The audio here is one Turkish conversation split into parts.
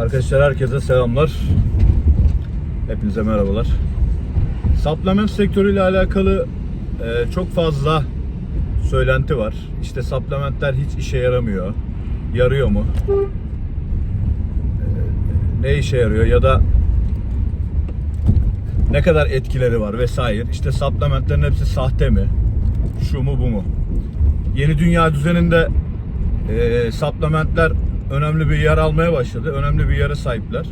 Arkadaşlar herkese selamlar. Hepinize merhabalar. Supplement sektörüyle alakalı e, çok fazla söylenti var. İşte supplementler hiç işe yaramıyor. Yarıyor mu? E, ne işe yarıyor ya da ne kadar etkileri var vesaire. İşte supplementlerin hepsi sahte mi? Şu mu bu mu? Yeni dünya düzeninde e, supplementler önemli bir yer almaya başladı. Önemli bir yere sahipler.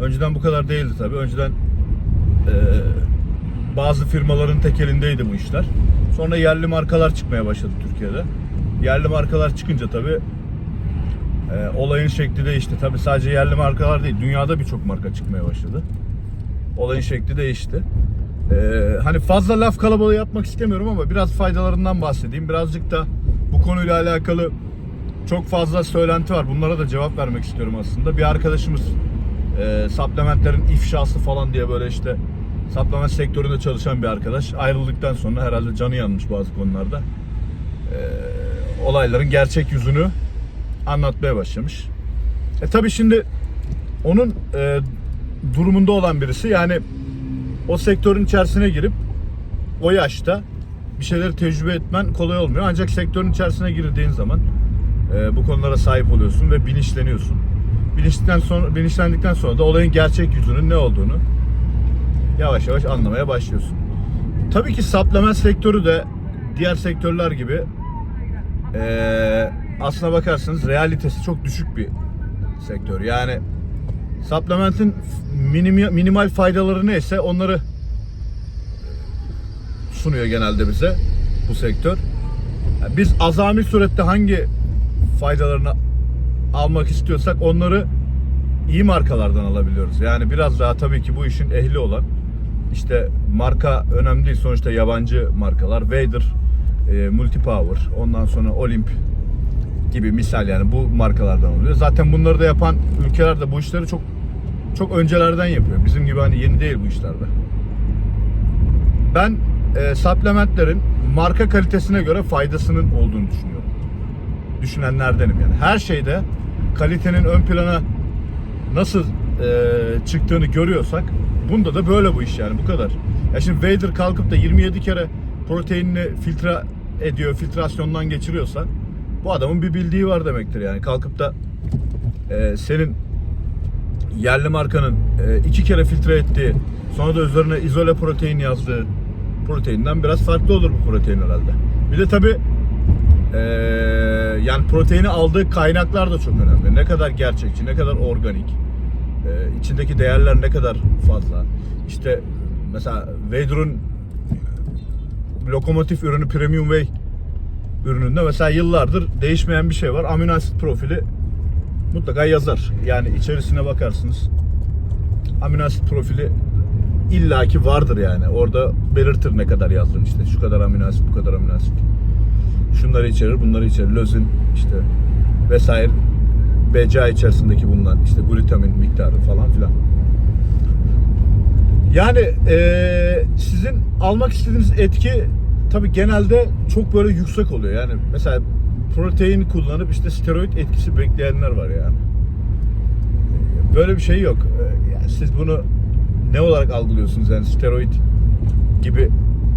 Önceden bu kadar değildi tabii. Önceden e, bazı firmaların tek elindeydi bu işler. Sonra yerli markalar çıkmaya başladı Türkiye'de. Yerli markalar çıkınca tabii e, olayın şekli değişti. Tabii sadece yerli markalar değil, dünyada birçok marka çıkmaya başladı. Olayın şekli değişti. Ee, hani fazla laf kalabalığı yapmak istemiyorum ama biraz faydalarından bahsedeyim. Birazcık da bu konuyla alakalı çok fazla söylenti var. Bunlara da cevap vermek istiyorum aslında. Bir arkadaşımız e, supplementlerin ifşası falan diye böyle işte supplement sektöründe çalışan bir arkadaş ayrıldıktan sonra herhalde canı yanmış bazı konularda. E, olayların gerçek yüzünü anlatmaya başlamış. E tabi şimdi onun e, durumunda olan birisi yani o sektörün içerisine girip o yaşta bir şeyleri tecrübe etmen kolay olmuyor. Ancak sektörün içerisine girdiğin zaman e, bu konulara sahip oluyorsun ve bilinçleniyorsun. Bilinçlendikten sonra, bilinçlendikten sonra da olayın gerçek yüzünün ne olduğunu yavaş yavaş anlamaya başlıyorsun. Tabii ki supplement sektörü de diğer sektörler gibi e, aslına bakarsanız realitesi çok düşük bir sektör. Yani supplement'in minim, minimal faydaları neyse onları sunuyor genelde bize bu sektör. Yani biz azami surette hangi faydalarını almak istiyorsak onları iyi markalardan alabiliyoruz. Yani biraz daha tabii ki bu işin ehli olan işte marka önemli değil sonuçta yabancı markalar Vader, e, Multipower, ondan sonra Olymp gibi misal yani bu markalardan oluyor. Zaten bunları da yapan ülkeler de bu işleri çok çok öncelerden yapıyor. Bizim gibi hani yeni değil bu işlerde. Ben e, supplementlerin marka kalitesine göre faydasının olduğunu düşünüyorum. Düşünenlerdenim yani. Her şeyde kalitenin ön plana nasıl e, çıktığını görüyorsak bunda da böyle bu iş yani bu kadar. Ya şimdi Vader kalkıp da 27 kere proteinini filtre ediyor, filtrasyondan geçiriyorsa bu adamın bir bildiği var demektir yani. Kalkıp da e, senin yerli markanın e, iki kere filtre ettiği sonra da üzerine izole protein yazdığı proteinden biraz farklı olur bu protein herhalde. Bir de tabi yani proteini aldığı kaynaklar da çok önemli. Ne kadar gerçekçi, ne kadar organik, e, içindeki değerler ne kadar fazla. İşte mesela Vader'ın lokomotif ürünü Premium Whey ürününde mesela yıllardır değişmeyen bir şey var. Amino asit profili mutlaka yazar. Yani içerisine bakarsınız. Amino asit profili illaki vardır yani. Orada belirtir ne kadar yazdın işte. Şu kadar amino asit, bu kadar amino asit. Şunları içerir, bunları içerir. Lözin işte vesaire. BCA içerisindeki bulunan işte glutamin miktarı falan filan. Yani eee, sizin almak istediğiniz etki tabi genelde çok böyle yüksek oluyor. Yani mesela protein kullanıp işte steroid etkisi bekleyenler var yani. Böyle bir şey yok. Ee, Yani siz bunu ne olarak algılıyorsunuz yani steroid gibi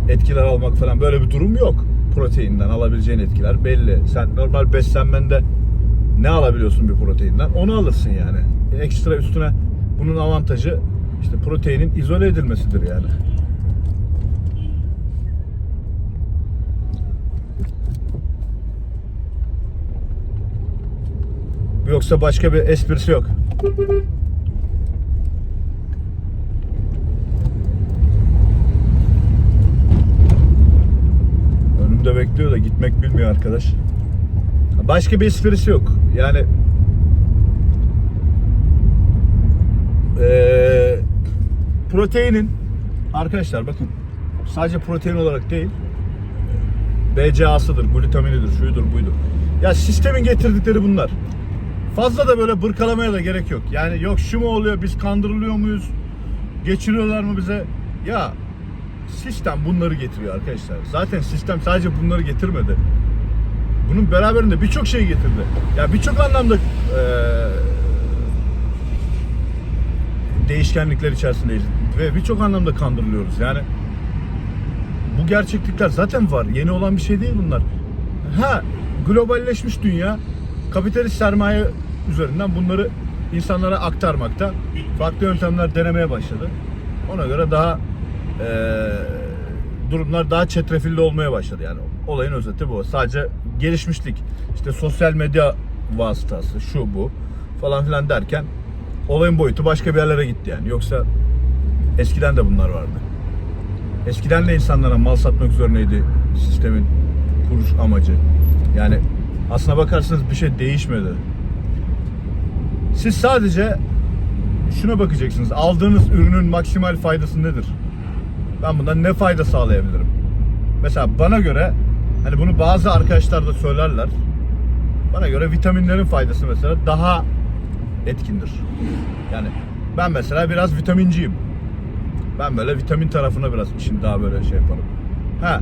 etkiler almak falan böyle bir durum yok. Proteinden alabileceğin etkiler belli. Sen normal beslenmende ne alabiliyorsun bir proteinden? Onu alırsın yani. Ekstra üstüne bunun avantajı işte proteinin izole edilmesidir yani. Yoksa başka bir esprisi yok. Bekliyor da gitmek bilmiyor arkadaş. Başka bir esprisi yok. Yani eee, proteinin arkadaşlar bakın sadece protein olarak değil BCA'sıdır, glutaminidir, şuydur, buydur. Ya sistemin getirdikleri bunlar. Fazla da böyle bırkalamaya da gerek yok. Yani yok şu mu oluyor, biz kandırılıyor muyuz, geçiriyorlar mı bize? Ya sistem bunları getiriyor arkadaşlar. Zaten sistem sadece bunları getirmedi. Bunun beraberinde birçok şey getirdi. Ya birçok anlamda eee, değişkenlikler içerisindeyiz ve birçok anlamda kandırılıyoruz. Yani bu gerçeklikler zaten var. Yeni olan bir şey değil bunlar. Ha globalleşmiş dünya kapitalist sermaye üzerinden bunları insanlara aktarmakta. Farklı yöntemler denemeye başladı. Ona göre daha durumlar daha çetrefilli olmaya başladı yani. Olayın özeti bu. Sadece gelişmişlik. işte sosyal medya vasıtası şu bu falan filan derken olayın boyutu başka bir yerlere gitti yani. Yoksa eskiden de bunlar vardı. Eskiden de insanlara mal satmak üzerineydi sistemin kuruş amacı. Yani aslına bakarsanız bir şey değişmedi. Siz sadece şuna bakacaksınız. Aldığınız ürünün maksimal faydası nedir? Ben bundan ne fayda sağlayabilirim? Mesela bana göre hani bunu bazı arkadaşlar da söylerler. Bana göre vitaminlerin faydası mesela daha etkindir. Yani ben mesela biraz vitaminciyim. Ben böyle vitamin tarafına biraz işin daha böyle şey yaparım. Ha,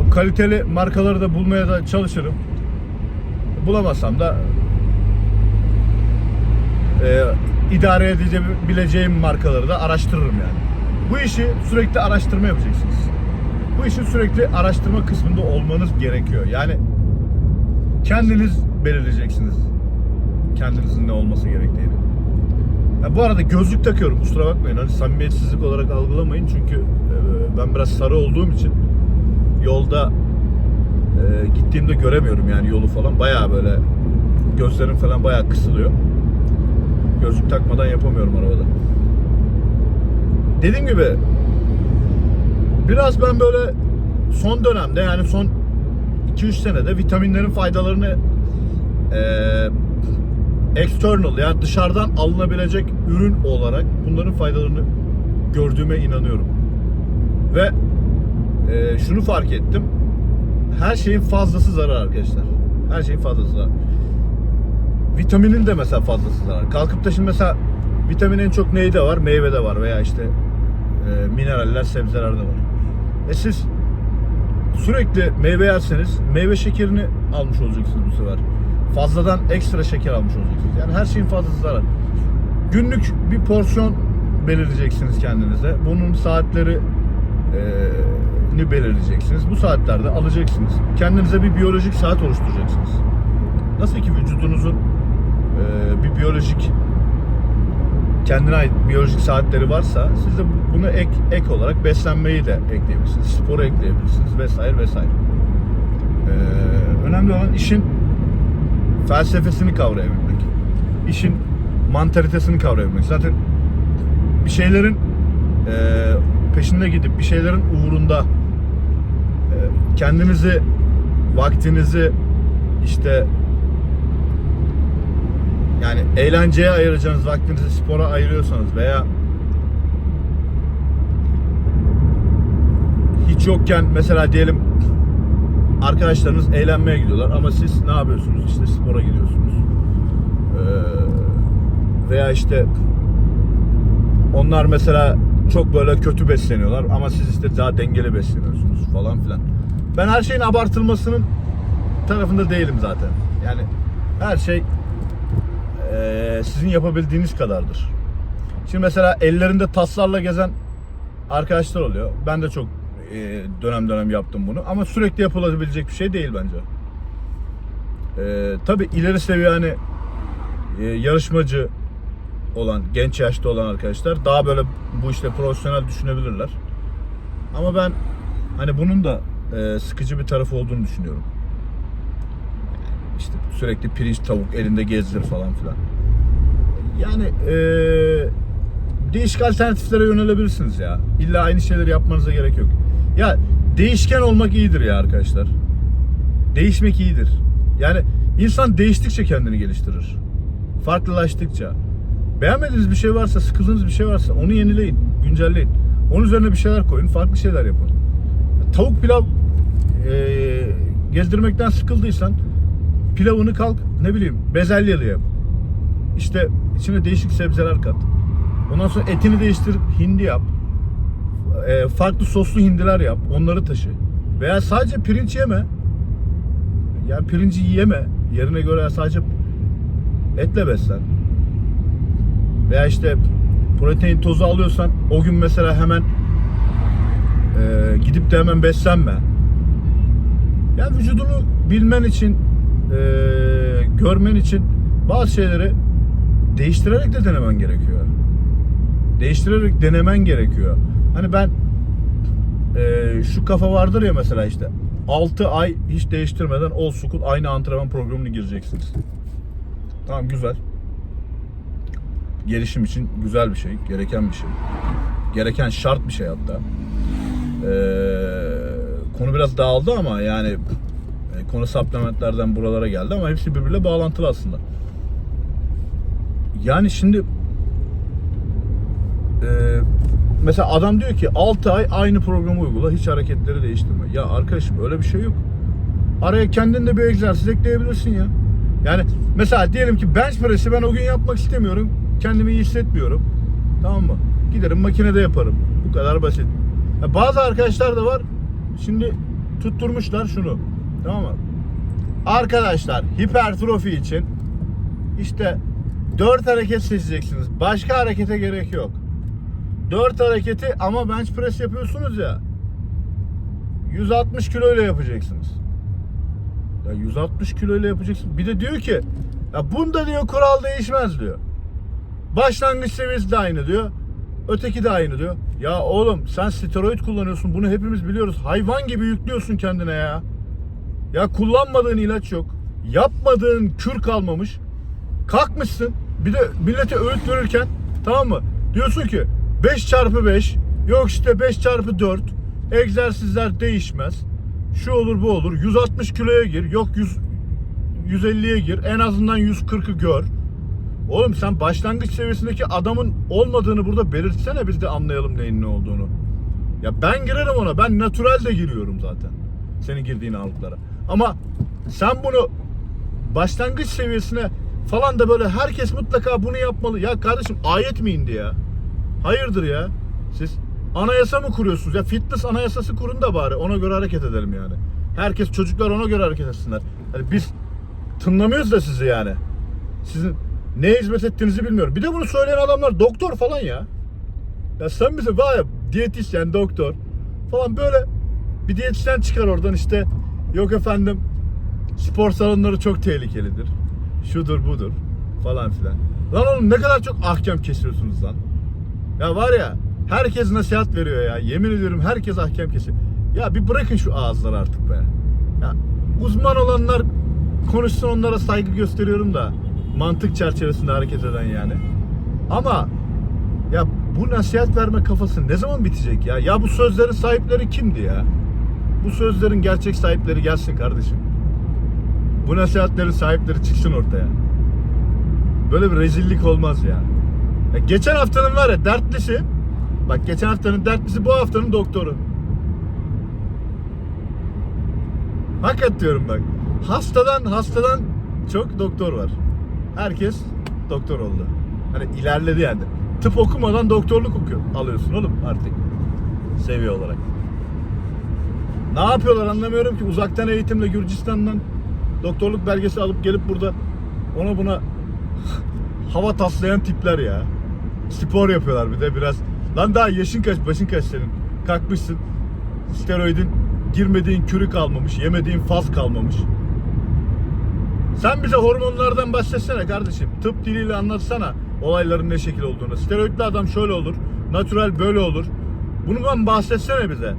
o kaliteli markaları da bulmaya da çalışırım. Bulamazsam da e, idare edebileceğim markaları da araştırırım yani. Bu işi sürekli araştırma yapacaksınız. Bu işin sürekli araştırma kısmında olmanız gerekiyor. Yani kendiniz belirleyeceksiniz kendinizin ne olması gerektiğini. Ya bu arada gözlük takıyorum kusura bakmayın. Hani samimiyetsizlik olarak algılamayın çünkü e, ben biraz sarı olduğum için yolda e, gittiğimde göremiyorum yani yolu falan. Bayağı böyle gözlerim falan bayağı kısılıyor. Gözlük takmadan yapamıyorum arabada. Dediğim gibi biraz ben böyle son dönemde yani son 2-3 senede vitaminlerin faydalarını eee external yani dışarıdan alınabilecek ürün olarak bunların faydalarını gördüğüme inanıyorum. Ve eee, şunu fark ettim. Her şeyin fazlası zarar arkadaşlar. Her şeyin fazlası zarar. Vitaminin de mesela fazlası zarar. Kalkıp da şimdi mesela vitamin en çok neyde var? Meyvede var veya işte e, mineraller sebzelerde var. E siz sürekli meyve yerseniz meyve şekerini almış olacaksınız bu sefer. Fazladan ekstra şeker almış olacaksınız. Yani her şeyin fazlası zarar. Günlük bir porsiyon belirleyeceksiniz kendinize. Bunun saatleri e, ni belirleyeceksiniz. Bu saatlerde alacaksınız. Kendinize bir biyolojik saat oluşturacaksınız. Nasıl ki vücudunuzun e, bir biyolojik kendine ait biyolojik saatleri varsa siz de bunu ek ek olarak beslenmeyi de ekleyebilirsiniz. Sporu ekleyebilirsiniz vesaire vesaire. Ee, önemli olan işin felsefesini kavrayabilmek. İşin mantalitesini kavrayabilmek. Zaten bir şeylerin e, peşinde gidip bir şeylerin uğrunda e, kendinizi, vaktinizi işte yani eğlenceye ayıracağınız vaktinizi spora ayırıyorsanız veya hiç yokken mesela diyelim arkadaşlarınız eğlenmeye gidiyorlar ama siz ne yapıyorsunuz? İşte spora gidiyorsunuz. Ee, veya işte onlar mesela çok böyle kötü besleniyorlar ama siz işte daha dengeli besleniyorsunuz falan filan. Ben her şeyin abartılmasının tarafında değilim zaten. Yani her şey eee, sizin yapabildiğiniz kadardır. Şimdi mesela ellerinde taslarla gezen arkadaşlar oluyor. Ben de çok eee, dönem dönem yaptım bunu ama sürekli yapılabilecek bir şey değil bence. Eee tabi ileri seviye hani eee, yarışmacı olan, genç yaşta olan arkadaşlar daha böyle bu işte profesyonel düşünebilirler. Ama ben hani bunun da eee, sıkıcı bir tarafı olduğunu düşünüyorum. İşte sürekli pirinç tavuk elinde gezdir falan filan. Yani eee değişik alternatiflere yönelebilirsiniz ya. İlla aynı şeyleri yapmanıza gerek yok. Ya değişken olmak iyidir ya arkadaşlar. Değişmek iyidir. Yani insan değiştikçe kendini geliştirir. Farklılaştıkça. Beğenmediğiniz bir şey varsa, sıkıldığınız bir şey varsa onu yenileyin, güncelleyin. Onun üzerine bir şeyler koyun, farklı şeyler yapın. Tavuk pilav eee gezdirmekten sıkıldıysan pilavını kalk ne bileyim bezelyeli yap. İşte içine değişik sebzeler kat. Ondan sonra etini değiştir hindi yap. E, farklı soslu hindiler yap. Onları taşı. Veya sadece pirinç yeme. Yani pirinci yeme. Yerine göre sadece etle beslen. Veya işte protein tozu alıyorsan o gün mesela hemen e, gidip de hemen beslenme. Yani vücudunu bilmen için, e, görmen için bazı şeyleri değiştirerek de denemen gerekiyor. Değiştirerek denemen gerekiyor. Hani ben e, şu kafa vardır ya mesela işte 6 ay hiç değiştirmeden old school aynı antrenman programını gireceksiniz. Tamam güzel. Gelişim için güzel bir şey, gereken bir şey. Gereken şart bir şey hatta. Ee, konu biraz dağıldı ama yani konu supplementlerden buralara geldi ama hepsi birbiriyle bağlantılı aslında. Yani şimdi e, mesela adam diyor ki 6 ay aynı programı uygula hiç hareketleri değiştirme. Ya arkadaşım öyle bir şey yok. Araya kendin de bir egzersiz ekleyebilirsin ya. Yani mesela diyelim ki bench press'i ben o gün yapmak istemiyorum. Kendimi iyi hissetmiyorum. Tamam mı? Giderim makinede yaparım. Bu kadar basit. Ya bazı arkadaşlar da var. Şimdi tutturmuşlar şunu. Tamam mı? Arkadaşlar hipertrofi için işte 4 hareket seçeceksiniz. Başka harekete gerek yok. 4 hareketi ama bench press yapıyorsunuz ya. 160 kilo ile yapacaksınız. Ya 160 kilo ile yapacaksın. Bir de diyor ki ya bunda diyor kural değişmez diyor. Başlangıç seviyesi de aynı diyor. Öteki de aynı diyor. Ya oğlum sen steroid kullanıyorsun. Bunu hepimiz biliyoruz. Hayvan gibi yüklüyorsun kendine ya. Ya kullanmadığın ilaç yok. Yapmadığın kür kalmamış. Kalkmışsın. Bir de millete öğüt verirken tamam mı? Diyorsun ki 5 çarpı 5 yok işte 5 çarpı 4 egzersizler değişmez. Şu olur bu olur. 160 kiloya gir. Yok 100 150'ye gir. En azından 140'ı gör. Oğlum sen başlangıç seviyesindeki adamın olmadığını burada belirtsene biz de anlayalım neyin ne olduğunu. Ya ben girerim ona. Ben natural de giriyorum zaten. Senin girdiğin ağırlıklara. Ama sen bunu başlangıç seviyesine falan da böyle herkes mutlaka bunu yapmalı. Ya kardeşim ayet mi indi ya? Hayırdır ya? Siz anayasa mı kuruyorsunuz? Ya fitness anayasası kurun da bari. Ona göre hareket edelim yani. Herkes çocuklar ona göre hareket etsinler. Hani biz tınlamıyoruz da sizi yani. Sizin ne hizmet ettiğinizi bilmiyorum. Bir de bunu söyleyen adamlar doktor falan ya. Ya sen bize var ya diyetisyen, doktor falan böyle bir diyetisyen çıkar oradan işte yok efendim spor salonları çok tehlikelidir. Şudur budur falan filan. Lan oğlum ne kadar çok ahkam kesiyorsunuz lan. Ya var ya herkes nasihat veriyor ya. Yemin ediyorum herkes ahkam kesiyor. Ya bir bırakın şu ağızları artık be. Ya uzman olanlar konuşsun onlara saygı gösteriyorum da mantık çerçevesinde hareket eden yani. Ama ya bu nasihat verme kafası ne zaman bitecek ya? Ya bu sözlerin sahipleri kimdi ya? Bu sözlerin gerçek sahipleri gelsin kardeşim. Bu nasihatlerin sahipleri çıksın ortaya. Böyle bir rezillik olmaz ya. ya geçen haftanın var ya dertlisi. Bak geçen haftanın dertlisi bu haftanın doktoru. Hakikat diyorum bak. Hastadan hastadan çok doktor var. Herkes doktor oldu. Hani ilerledi yani. Tıp okumadan doktorluk okuyor. Alıyorsun oğlum artık. Seviye olarak. Ne yapıyorlar anlamıyorum ki. Uzaktan eğitimle Gürcistan'dan doktorluk belgesi alıp gelip burada ona buna hava taslayan tipler ya. Spor yapıyorlar bir de biraz. Lan daha yaşın kaç, başın kaç senin? Kalkmışsın. Steroidin girmediğin kürü kalmamış, yemediğin faz kalmamış. Sen bize hormonlardan bahsetsene kardeşim. Tıp diliyle anlatsana olayların ne şekil olduğunu. Steroidli adam şöyle olur, natural böyle olur. Bundan bahsetsene bize.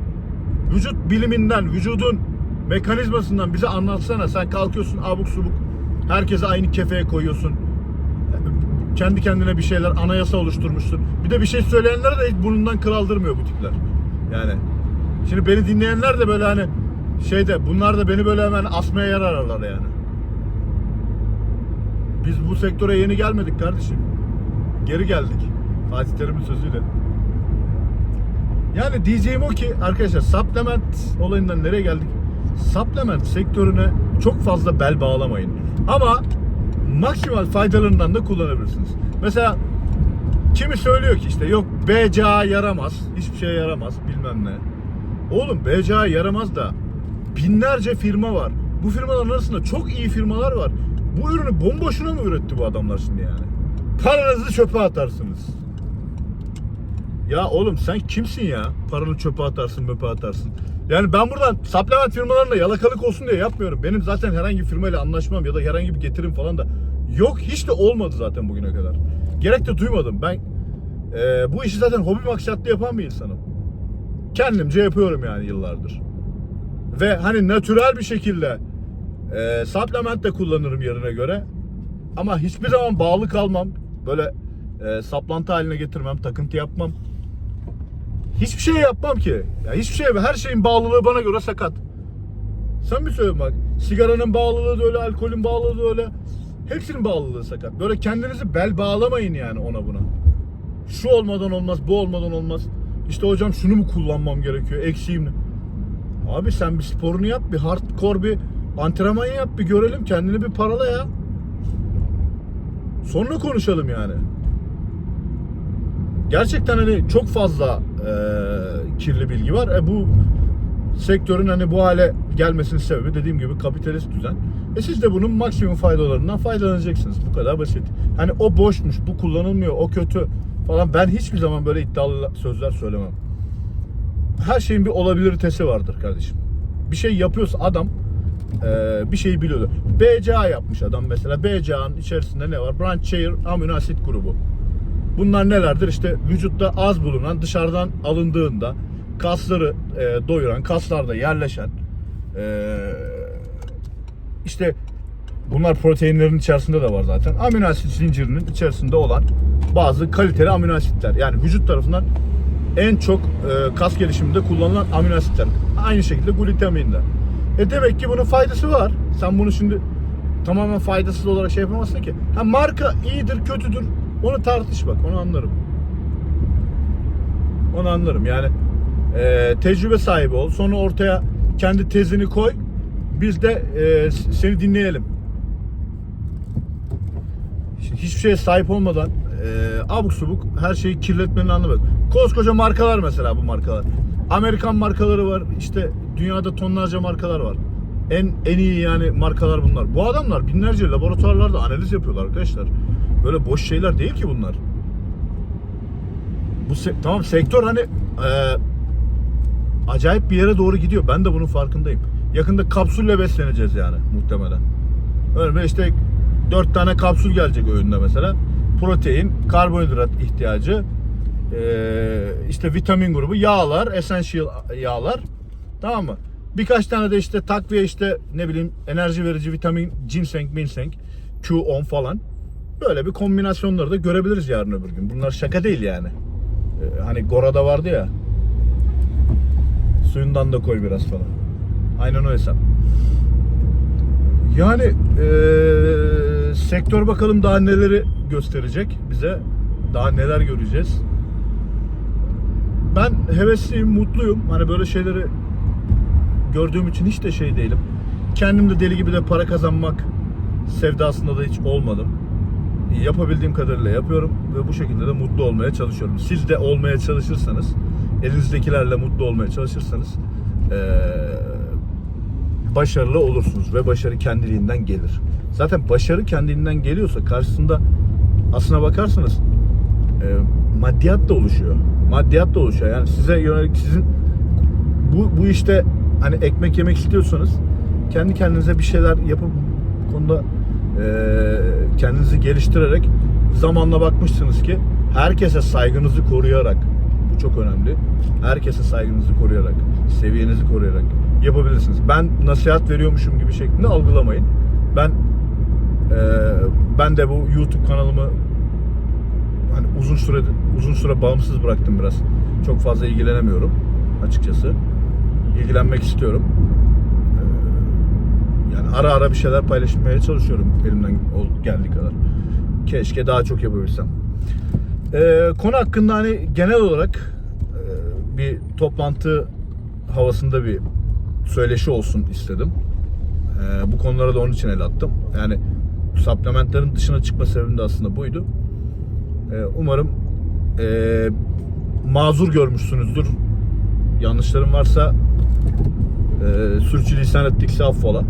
Vücut biliminden, vücudun mekanizmasından bize anlatsana. Sen kalkıyorsun abuk subuk. Herkese aynı kefeye koyuyorsun. Kendi kendine bir şeyler, anayasa oluşturmuşsun. Bir de bir şey söyleyenlere de burnundan kıl aldırmıyor bu tipler. Yani şimdi beni dinleyenler de böyle hani şeyde bunlar da beni böyle hemen asmaya yer ararlar yani. Biz bu sektöre yeni gelmedik kardeşim. Geri geldik. Fatih Terim'in sözüyle. Yani diyeceğim o ki arkadaşlar supplement olayından nereye geldik? Supplement sektörüne çok fazla bel bağlamayın. Ama maksimal faydalarından da kullanabilirsiniz. Mesela kimi söylüyor ki işte yok BCA yaramaz, hiçbir şeye yaramaz bilmem ne. Oğlum BCA yaramaz da binlerce firma var. Bu firmaların arasında çok iyi firmalar var. Bu ürünü bomboşuna mı üretti bu adamlar şimdi yani? Paranızı çöpe atarsınız. Ya oğlum sen kimsin ya? Paranı çöpe atarsın, möpe atarsın. Yani ben buradan supplement firmalarına yalakalık olsun diye yapmıyorum. Benim zaten herhangi bir firmayla anlaşmam ya da herhangi bir getirim falan da yok. Hiç de olmadı zaten bugüne kadar. Gerek de duymadım. Ben e, bu işi zaten hobi maksatlı yapan bir insanım. Kendimce yapıyorum yani yıllardır. Ve hani natürel bir şekilde e, supplement de kullanırım yerine göre. Ama hiçbir zaman bağlı kalmam. Böyle e, saplantı haline getirmem, takıntı yapmam. Hiçbir şey yapmam ki. Ya hiçbir şey, her şeyin bağlılığı bana göre sakat. Sen bir söyle bak. Sigaranın bağlılığı da öyle, alkolün bağlılığı da öyle. Hepsinin bağlılığı sakat. Böyle kendinizi bel bağlamayın yani ona buna. Şu olmadan olmaz, bu olmadan olmaz. İşte hocam şunu mu kullanmam gerekiyor, eksiğim ne? Abi sen bir sporunu yap, bir hardcore bir antrenman yap, bir görelim kendini bir parala ya. Sonra konuşalım yani. Gerçekten hani çok fazla e, kirli bilgi var. E, bu sektörün hani bu hale gelmesinin sebebi dediğim gibi kapitalist düzen. E siz de bunun maksimum faydalarından faydalanacaksınız. Bu kadar basit. Hani o boşmuş, bu kullanılmıyor, o kötü falan. Ben hiçbir zaman böyle iddialı sözler söylemem. Her şeyin bir olabiliritesi vardır kardeşim. Bir şey yapıyorsa adam e, bir şeyi biliyordu. BCA yapmış adam mesela. BCA'nın içerisinde ne var? Branch Chair amino asit grubu. Bunlar nelerdir? İşte vücutta az bulunan, dışarıdan alındığında kasları e, doyuran, kaslarda yerleşen e, işte bunlar proteinlerin içerisinde de var zaten. Amino asit zincirinin içerisinde olan bazı kaliteli amino asitler. Yani vücut tarafından en çok e, kas gelişiminde kullanılan amino asitler. Aynı şekilde glutamin de. E demek ki bunun faydası var. Sen bunu şimdi tamamen faydasız olarak şey yapamazsın ki. Ha marka iyidir, kötüdür. Onu tartış bak, onu anlarım. Onu anlarım. Yani e, tecrübe sahibi ol. Sonra ortaya kendi tezini koy. Biz de e, seni dinleyelim. Hiçbir şeye sahip olmadan e, abuk subuk her şeyi kirletmenin anlamı yok. Koskoca markalar mesela bu markalar. Amerikan markaları var. İşte dünyada tonlarca markalar var. En en iyi yani markalar bunlar. Bu adamlar binlerce laboratuvarlarda analiz yapıyorlar arkadaşlar. Böyle boş şeyler değil ki bunlar. Bu se- tamam sektör hani e, acayip bir yere doğru gidiyor. Ben de bunun farkındayım. Yakında kapsülle besleneceğiz yani muhtemelen. Örneğin işte 4 tane kapsül gelecek öğünde mesela. Protein, karbonhidrat ihtiyacı, ee, işte vitamin grubu, yağlar, essential yağlar. Tamam mı? Birkaç tane de işte takviye işte ne bileyim enerji verici vitamin, ginseng, ginseng, Q10 falan. Böyle bir kombinasyonları da görebiliriz yarın öbür gün. Bunlar şaka değil yani. Ee, hani Gora'da vardı ya. Suyundan da koy biraz falan. Aynen o hesap. Yani eee, sektör bakalım daha neleri gösterecek bize. Daha neler göreceğiz. Ben hevesliyim, mutluyum. Hani böyle şeyleri gördüğüm için hiç de şey değilim. Kendim de deli gibi de para kazanmak sevdasında da hiç olmadım. Yapabildiğim kadarıyla yapıyorum ve bu şekilde de mutlu olmaya çalışıyorum. Siz de olmaya çalışırsanız, elinizdekilerle mutlu olmaya çalışırsanız başarılı olursunuz ve başarı kendiliğinden gelir. Zaten başarı kendiliğinden geliyorsa karşısında aslına bakarsanız maddiyat da oluşuyor. Maddiyat da oluşuyor. Yani size yönelik sizin bu, bu işte hani ekmek yemek istiyorsanız kendi kendinize bir şeyler yapıp konuda kendinizi geliştirerek zamanla bakmışsınız ki herkese saygınızı koruyarak bu çok önemli. Herkese saygınızı koruyarak, seviyenizi koruyarak yapabilirsiniz. Ben nasihat veriyormuşum gibi şeklinde algılamayın. Ben e, ben de bu YouTube kanalımı hani uzun süre uzun süre bağımsız bıraktım biraz. Çok fazla ilgilenemiyorum açıkçası. İlgilenmek istiyorum. E, ara ara bir şeyler paylaşmaya çalışıyorum elimden geldiği kadar. Keşke daha çok yapabilsem. E, konu hakkında hani genel olarak e, bir toplantı havasında bir söyleşi olsun istedim. Ee, bu konulara da onun için el attım. Yani supplementlerin dışına çıkma sebebim de aslında buydu. Ee, umarım ee, mazur görmüşsünüzdür. Yanlışlarım varsa ee, sürçülisan ettikse affola.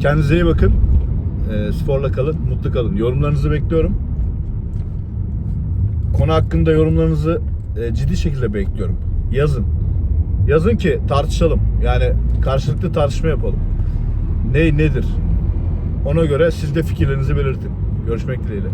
Kendinize iyi bakın. Ee, sporla kalın, mutlu kalın. Yorumlarınızı bekliyorum. konu hakkında yorumlarınızı e, ciddi şekilde bekliyorum. Yazın. Yazın ki tartışalım. Yani karşılıklı tartışma yapalım. Ne nedir? Ona göre siz de fikirlerinizi belirtin. Görüşmek dileğiyle.